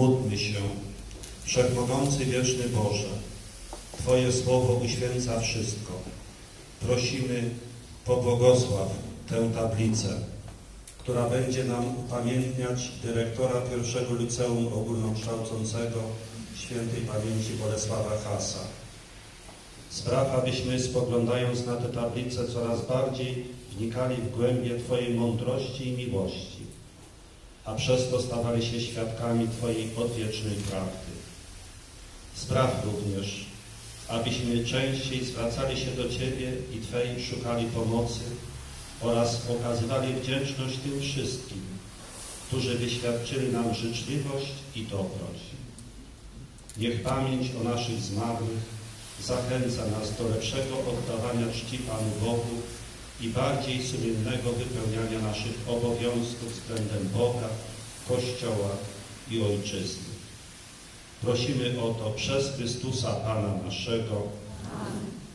Módlmy się. Wszechmogący wieczny Boże, Twoje słowo uświęca wszystko. Prosimy, pobłogosław tę tablicę, która będzie nam upamiętniać dyrektora pierwszego liceum ogólnokształcącego świętej pamięci Bolesława Hasa. Spraw, abyśmy spoglądając na tę tablicę coraz bardziej wnikali w głębie Twojej mądrości i miłości, a przez to stawali się świadkami Twojej odwiecznej prawdy. Spraw również, abyśmy częściej zwracali się do Ciebie i Twojej szukali pomocy oraz okazywali wdzięczność tym wszystkim, którzy wyświadczyli nam życzliwość i dobroć. Niech pamięć o naszych zmarłych zachęca nas do lepszego oddawania czci Panu Bogu i bardziej sumiennego wypełniania naszych obowiązków względem Boga, Kościoła i Ojczyzny. Prosimy o to przez Chrystusa Pana naszego. Amen.